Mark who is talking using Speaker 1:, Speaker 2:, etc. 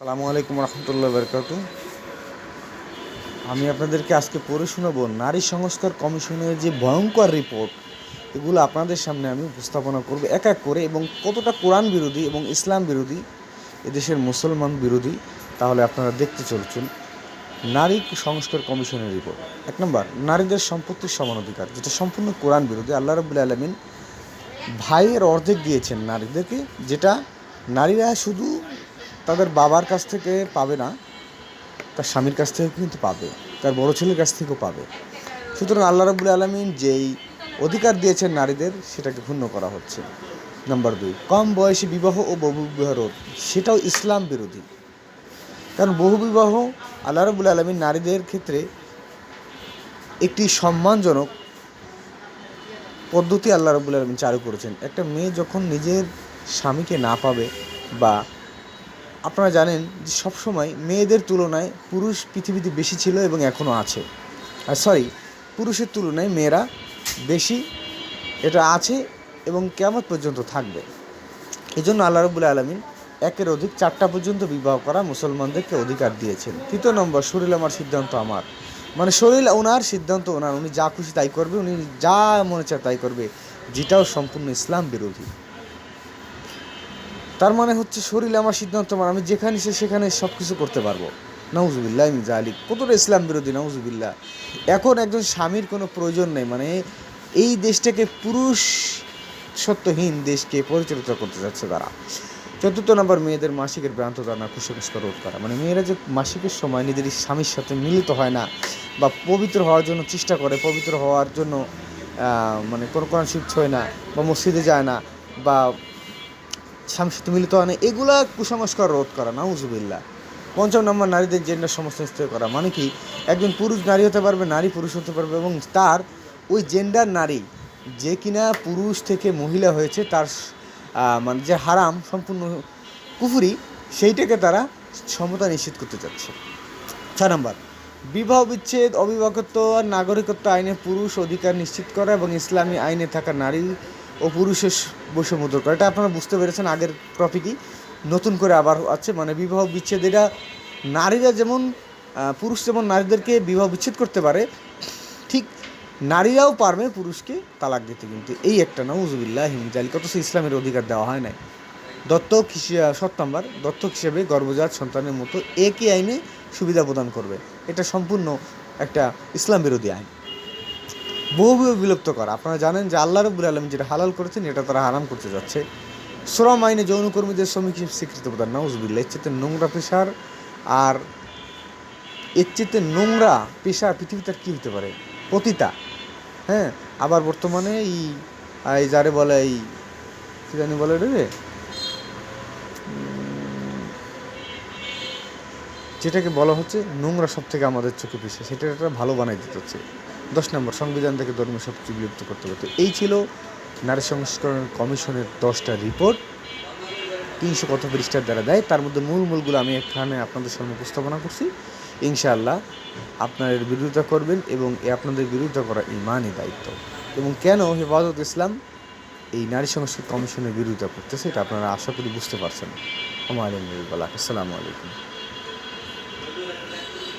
Speaker 1: সালামু আলাইকুম রহমতুল্লাহ বরকাত আমি আপনাদেরকে আজকে পড়ে শোনাবো নারী সংস্কার কমিশনের যে ভয়ঙ্কর রিপোর্ট, এগুলো আপনাদের সামনে আমি উপস্থাপনা করব এক এক করে এবং কতটা কোরআন বিরোধী এবং ইসলাম বিরোধী, এদেশের মুসলমান বিরোধী, তাহলে আপনারা দেখতে চলছেন নারী সংস্কার কমিশনের রিপোর্ট। এক নম্বর, নারীদের সম্পত্তির সমান অধিকার যেটা সম্পূর্ণ কোরআন বিরোধী। আল্লাহ রবুল্লা আলমিন ভাইয়ের অর্ধেক দিয়েছেন নারীদেরকে, যেটা নারীরা শুধু তাদের বাবার কাছ থেকে পাবে না, তার স্বামীর কাছ থেকে কিন্তু পাবে, তার বড় ছেলের কাছ থেকেও পাবে। সুতরাং আল্লাহ রাবুল আলমিন যেই অধিকার দিয়েছেন নারীদের, সেটাকে ক্ষুণ্ণ করা হচ্ছে। নাম্বার দুই, কম বয়সী বিবাহ ও বহু বিবাহ রোধ, সেটাও ইসলাম বিরোধী। কারণ বহু বিবাহ আল্লাহ রাবুল আলমিন নারীদের ক্ষেত্রে একটি সম্মানজনক পদ্ধতি আল্লাহ রবুল আলমিন চালু করেছেন। একটা মেয়ে যখন নিজের স্বামীকে না পাবে বা আপনারা জানেন যে সবসময় মেয়েদের তুলনায় পুরুষ পৃথিবীতে বেশি ছিল এবং এখনও আছে। আর সরি পুরুষের তুলনায় মেয়েরা বেশি এটা আছে এবং কেমন পর্যন্ত থাকবে। এই জন্য আল্লাহ রবুল্লা আলমিন একের অধিক চারটা পর্যন্ত বিবাহ করা মুসলমানদেরকে অধিকার দিয়েছেন। তৃতীয় নম্বর শরীর আমার সিদ্ধান্ত আমার। মানে শরীর ওনার, সিদ্ধান্ত ওনার। উনি যা খুশি তাই করবে, উনি যা মনে চায় তাই করবে। যেটাও সম্পূর্ণ ইসলাম বিরোধী। তার মানে হচ্ছে শরীর আমার সিদ্ধান্ত মানে আমি যেখানে সে সেখানে সব কিছু করতে পারব। নাউজুবিল্লাহ আমি জালিক কতটা ইসলাম বিরোধী, নাউজুবিল্লাহ। এখন একজন স্বামীর কোনো প্রয়োজন নেই মানে এই দেশটাকে পুরুষ সত্যহীন দেশকে পরিচালিত করতে যাচ্ছে তারা। চতুর্থ নম্বর, মেয়েদের মাসিকের ভ্রান্ত ধারণা, কুসংস্কার রোধ করা। মানে মেয়েরা যে মাসিকের সময় নিজের স্বামীর সাথে মিলিত হয় না বা পবিত্র হওয়ার জন্য চেষ্টা করে, পবিত্র হওয়ার জন্য মানে কোনো কোরআন শিখছ না বা মসজিদে যায় না বা স্বামীর সাথে মিলিত হয় না এগুলা কুসংস্কার রোধ করা নাউজুবিল্লা পঞ্চম নম্বর, নারীদের জেন্ডার সমস্ত করা মানে কি, একজন পুরুষ নারী হতে পারবে, নারী পুরুষ হতে পারবে, এবং তার ওই জেন্ডার নারী যে কিনা পুরুষ থেকে মহিলা হয়েছে, তার মানে যে হারাম সম্পূর্ণ কুফুরি, সেইটাকে তারা সমতা নিশ্চিত করতে চাচ্ছে। ছয় নম্বর, বিবাহ বিচ্ছেদ অবিবাহিত আর নাগরিকত্ব আইনে পুরুষ অধিকার নিশ্চিত করা এবং ইসলামী আইনে থাকা নারী ও পুরুষের বৈষম্য দূর করা। এটা আপনারা বুঝতে পেরেছেন আগের টপিকই নতুন করে আবার আছে মানে বিবাহ বিচ্ছেদ। এটা নারীরা যেমন পুরুষ যেমন নারীদেরকে বিবাহ বিচ্ছেদ করতে পারে, ঠিক নারীরাও পারবে পুরুষকে তালাক দিতে। কিন্তু এই একটা নজুবিল্লাহ হিমজাল কত সে ইসলামের অধিকার দেওয়া হয় নাই। দত্তক হিসেবে দত্তক হিসেবে গর্ভজাত সন্তানের মতো একই আইনে সুবিধা প্রদান করবে। এটা সম্পূর্ণ একটা ইসলাম বিরোধী আইন। বহু বহু বিলুপ্ত করা। আপনারা জানেন যে আল্লাহ রবুল আলম যেটা হালাল করেছেন, এটা তারা হারাম করতে যাচ্ছে। শ্রম আইনে যৌনকর্মীদের শ্রমিক হিসেবে স্বীকৃতি প্রদান নাউজবিল্লা এর নোংরা পেশার আর এর নোংরা পেশা পৃথিবীতে আর কী হতে পারে? পতিতা। হ্যাঁ আবার বর্তমানে এই এই যারে বলে, এই কী জানি বলে রে যেটাকে বলা হচ্ছে নোংরা সব থেকে আমাদের চোখে পিছিয়ে সেটা একটা ভালো বানাই দিতে হচ্ছে দশ নম্বর, সংবিধান থেকে ধর্মীয় কিছু বিলুপ্ত করতে হবে। তো এই ছিল নারী সংস্করণ কমিশনের দশটা রিপোর্ট। তিনশো কত পৃষ্ঠার দ্বারা দেয়, তার মধ্যে মূল মূলগুলো আমি এখানে আপনাদের সামনে উপস্থাপনা করছি। ইনশাআল্লাহ আপনারা বিরোধিতা করবেন এবং এ আপনাদের বিরোধিতা করা ইমানই দায়িত্ব। এবং কেন হেফাজত ইসলাম এই নারী সংস্কৃতি কমিশনের বিরোধিতা করতেছে, এটা আপনারা আশা করি বুঝতে পারছেন। আমার আসসালামু আলাইকুম।